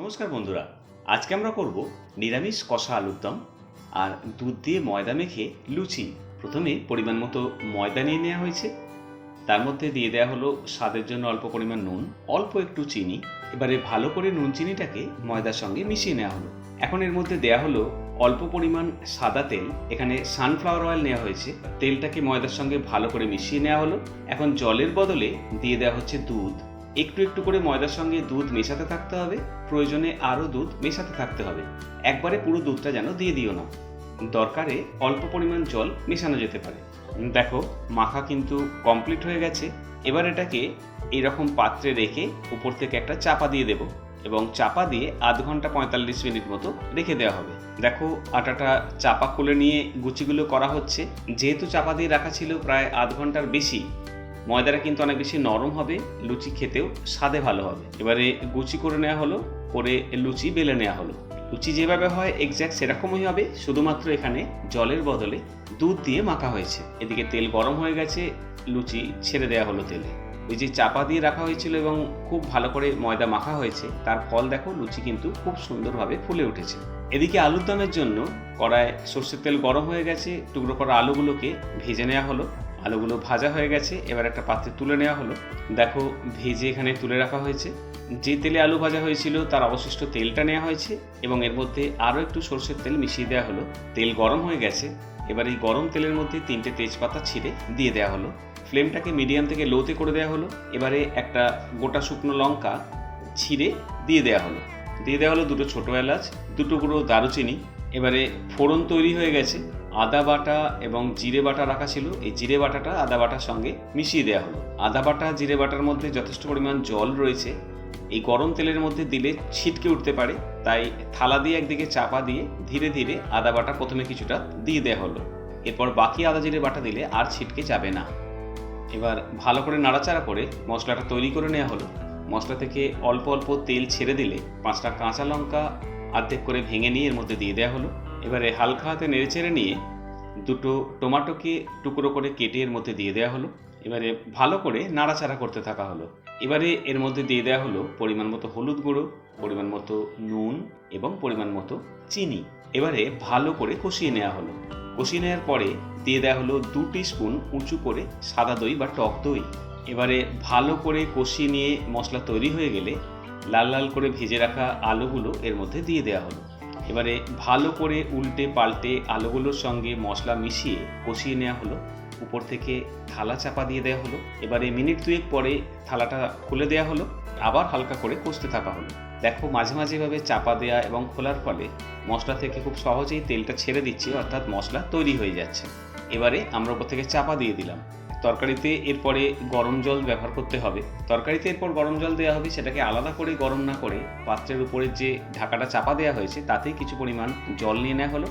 নমস্কার বন্ধুরা, আজকে আমরা করব নিরামিষ কষা আলুর দম আর দুধ দিয়ে ময়দা মেখে লুচি। প্রথমে পরিমাণ মতো ময়দা নিয়ে নেওয়া হয়েছে। তার মধ্যে দিয়ে দেওয়া হলো স্বাদের জন্য অল্প পরিমাণ নুন, অল্প একটু চিনি। এবারে ভালো করে নুন চিনিটাকে ময়দার সঙ্গে মিশিয়ে নেওয়া হলো। এখন এর মধ্যে দেওয়া হলো অল্প পরিমাণ সাদা তেল। এখানে সানফ্লাওয়ার অয়েল নেওয়া হয়েছে। তেলটাকে ময়দার সঙ্গে ভালো করে মিশিয়ে নেওয়া হলো। এখন জলের বদলে দিয়ে দেওয়া হচ্ছে দুধ। একটু একটু করে ময়দার সঙ্গে দুধ মেশাতে থাকতে হবে। প্রয়োজনে আরও দুধ মেশাতে থাকতে হবে। একবারে পুরো দুধটা যেন দিয়ে দিও না। দরকারে অল্প পরিমাণ জল মেশানো যেতে পারে। দেখো, মাখা কিন্তু কমপ্লিট হয়ে গেছে। এবার এটাকে এইরকম পাত্রে রেখে উপর থেকে একটা চাপা দিয়ে দেব এবং চাপা দিয়ে আধ ঘণ্টা পঁয়তাল্লিশ মিনিট মতো রেখে দেওয়া হবে। দেখো, আটাটা চাপা খুলে নিয়ে গুচিগুলো করা হচ্ছে। যেহেতু চাপা দিয়ে রাখা ছিল প্রায় আধ ঘণ্টার বেশি ময়দাটা কিন্তু অনেক বেশি নরম হবে, লুচি খেতেও স্বাদে ভালো হবে। এবারে গুচি করে নেওয়া হলো, করে লুচি বেলে নেওয়া হলো। লুচি যেভাবে হয় এক্স্যাক্ট সেরকমই হবে, শুধুমাত্র এখানে জলের বদলে দুধ দিয়ে মাখা হয়েছে। এদিকে তেল গরম হয়ে গেছে, লুচি ছেড়ে দেওয়া হলো তেলে। ওই যে চাপা দিয়ে রাখা হয়েছিল এবং খুব ভালো করে ময়দা মাখা হয়েছে, তার ফল দেখো, লুচি কিন্তু খুব সুন্দরভাবে ফুলে উঠেছে। এদিকে আলুর দমের জন্য কড়ায় সর্ষের তেল গরম হয়ে গেছে, টুকরো করা আলুগুলোকে ভেজে নেওয়া হলো। আলুগুলো ভাজা হয়ে গেছে, এবার একটা পাত্রে তুলে নেওয়া হলো। দেখো, ভেজে এখানে তুলে রাখা হয়েছে। যে তেলে আলু ভাজা হয়েছিল, তার অবশিষ্ট তেলটা নেওয়া হয়েছে এবং এর মধ্যে আরও একটু সর্ষের তেল মিশিয়ে দেওয়া হলো। তেল গরম হয়ে গেছে, এবার এই গরম তেলের মধ্যে তিনটে তেজপাতা ছিঁড়ে দিয়ে দেওয়া হলো। ফ্লেমটাকে মিডিয়াম থেকে লোতে করে দেওয়া হলো। এবারে একটা গোটা শুকনো লঙ্কা ছিঁড়ে দিয়ে দেওয়া হলো। দিয়ে দেওয়া হলো দুটো ছোটো এলাচ, দুটো গুঁড়ো দারুচিনি। এবারে ফোড়ন তৈরি হয়ে গেছে। আদা বাটা এবং জিরে বাটা রাখা ছিল। এই জিরে বাটাটা আদা বাটার সঙ্গে মিশিয়ে দেওয়া হলো। আদা বাটা, জিরে বাটার মধ্যে যথেষ্ট পরিমাণ জল রয়েছে। এই গরম তেলের মধ্যে দিলে ছিটকে উঠতে পারে। তাই থালা দিয়ে একদিকে চাপা দিয়ে ধীরে ধীরে আদা বাটা প্রথমে কিছুটা দিয়ে দেওয়া হলো। এরপর বাকি আদা জিরে বাটা দিলে আর ছিটকে যাবে না। এবার ভালো করে নাড়াচাড়া করে মশলাটা তৈরি করে নেওয়া হলো। মশলা থেকে অল্প অল্প তেল ছেড়ে দিলে পাঁচটা কাঁচা লঙ্কা অর্ধেক করে ভেঙে নিয়ে এর মধ্যে দিয়ে দেওয়া হলো। এবারে হালকা হাতে নেড়ে চেড়ে নিয়ে দুটো টমাটোকে টুকরো করে কেটে এর মধ্যে দিয়ে দেওয়া হলো। এবারে ভালো করে নাড়াচাড়া করতে থাকা হলো। এবারে এর মধ্যে দিয়ে দেওয়া হলো পরিমাণ মতো হলুদ গুঁড়ো, পরিমাণ মতো নুন এবং পরিমাণ মতো চিনি। এবারে ভালো করে কষিয়ে নেওয়া হলো। কষিয়ে নেওয়ার পরে দিয়ে দেওয়া হলো দু স্পুন উঁচু করে সাদা দই বা টক দই। এবারে ভালো করে কষিয়ে নিয়ে মশলা তৈরি হয়ে গেলে লাল লাল করে ভেজে রাখা আলুগুলো এর মধ্যে দিয়ে দেওয়া হলো। এবারে ভালো করে উল্টে পাল্টে আলুগুলোর সঙ্গে মশলা মিশিয়ে কষিয়ে নেওয়া হলো। উপর থেকে থালা চাপা দিয়ে দেওয়া হলো। এবারে মিনিট দুয়েক পরে থালাটা খুলে দেওয়া হলো। আবার হালকা করে কষতে থাকা হলো। দেখো মাঝে মাঝে এভাবে চাপা দেওয়া এবং খোলার ফলে মশলা থেকে খুব সহজেই তেলটা ছেড়ে দিচ্ছে, অর্থাৎ মশলা তৈরি হয়ে যাচ্ছে। এবারে আমরা উপর থেকে চাপা দিয়ে দিলাম। তরকারিতে এরপরে গরম জল ব্যবহার করতে হবে। তরকারিতে এরপর গরম জল দেওয়া হবে, সেটাকে আলাদা করে গরম না করে পাত্রের উপরে যে ঢাকাটা চাপা দেওয়া হয়েছে, তাতেই কিছু পরিমাণ জল নিয়ে নেওয়া হলো।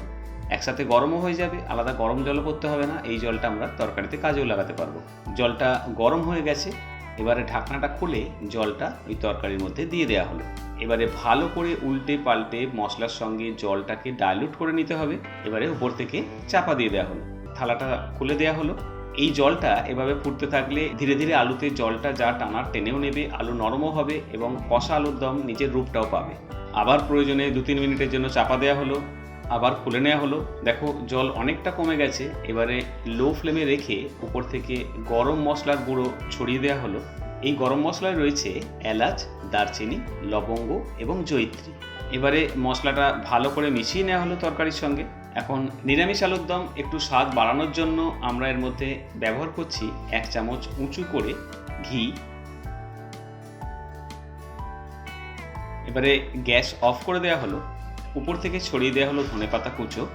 একসাথে গরমও হয়ে যাবে, আলাদা গরম জলও করতে হবে না, এই জলটা আমরা তরকারিতে কাজেও লাগাতে পারব। জলটা গরম হয়ে গেছে, এবারে ঢাকনাটা খুলে জলটা ওই তরকারির মধ্যে দিয়ে দেওয়া হলো। এবারে ভালো করে উল্টে পাল্টে মশলার সঙ্গে জলটাকে ডাইলুট করে নিতে হবে, এবারে উপর থেকে চাপা দিয়ে দেওয়া হলো। থালাটা খুলে দেওয়া হলো এই জলটা এভাবে ফুটতে থাকলে ধীরে ধীরে আলুতে জলটা যা টানার টেনেও নেবে, আলু নরমও হবে এবং কষা আলুর দম নিজের রূপটাও পাবে। আবার প্রয়োজনে দু তিন মিনিটের জন্য চাপা দেওয়া হলো, আবার খুলে নেওয়া হলো। দেখো, জল অনেকটা কমে গেছে। এবারে লো ফ্লেমে রেখে উপর থেকে গরম মশলার গুঁড়ো ছড়িয়ে দেওয়া হলো। এই গরম মশলায় রয়েছে এলাচ, দারচিনি, লবঙ্গ এবং জৈত্রী এবারে মশলাটা ভালো করে মিশিয়ে নেওয়া হলো তরকারির সঙ্গে। এখন নিরামিষ আলুর দম একটু স্বাদ বাড়ানোর জন্য আমরা এর মধ্যে ব্যবহার করছি এক চামচ উঁচু করে ঘি। এবারে গ্যাস অফ করে দেওয়া হলো। উপর থেকে ছড়িয়ে দেওয়া হলো ধনেপাতা কুচো।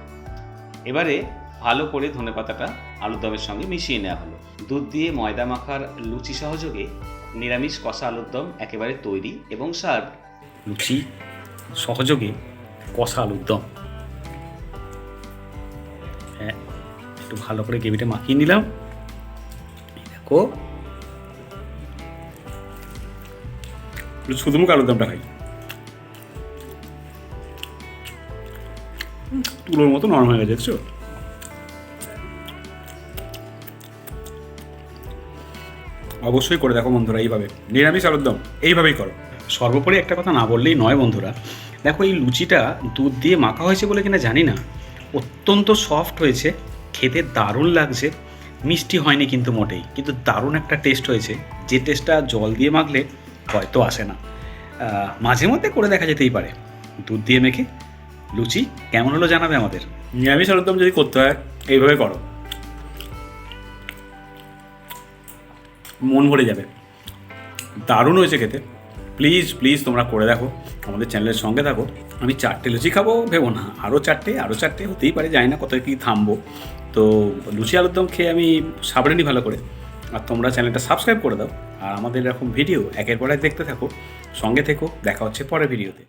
এবারে ভালো করে ধনেপাতাটা আলুর দমের সঙ্গে মিশিয়ে নেওয়া হলো। দুধ দিয়ে ময়দা মাখার লুচি সহযোগে নিরামিষ কষা আলুর দম একেবারে তৈরি এবং সার্ভ। লুচি সহযোগে কষা আলুর একটু ভালো করে গ্রেভিটা মাখিয়ে নিলাম। দেখো। একটু শুধু মুখ আলুর দমটা খাই। তুলোর মতো নরম হয়ে গেছে, দেখছ? অবশ্যই করে দেখো বন্ধুরা এইভাবে। নিরামিষ আলুর দম, এইভাবেই করো। সর্বোপরি একটা কথা না বললেই নয় বন্ধুরা। দেখো এই লুচিটা দুধ দিয়ে মাখা হয়েছে বলে কিনা জানি না। অত্যন্ত সফট হয়েছে। খেতে দারুণ লাগছে। মিষ্টি হয়নি কিন্তু মোটেই। কিন্তু দারুণ একটা টেস্ট হয়েছে। যে টেস্টটা জল দিয়ে মাখলে হয়তো আসে না। মাঝে মধ্যে করে দেখা যেতেই পারে। দুধ দিয়ে মেখে। লুচি কেমন হলো জানাবে আমাদের? নিরামিষ আলুরদম যদি করতে হয়, এইভাবে করো। মন ভরে যাবে। দারুণ হয়েছে খেতে। প্লিজ প্লিজ তোমরা করে দেখো, আমাদের চ্যানেলের সঙ্গে থাকো। আমি চারটে লুচি খাব, ভেবো না। আরও চারটে আরও চারটে, হতেই পারে, জানি না কোথায় কী থামবো। তো লুচি আলুর দম খেয়ে আমি সাবড়ে নিই ভালো করে। আর তোমরা চ্যানেলটা সাবস্ক্রাইব করে দাও। আর আমাদের এরকম ভিডিও একের পর এক দেখতে থাকো, সঙ্গে থেকো, দেখা হচ্ছে পরের ভিডিওতে।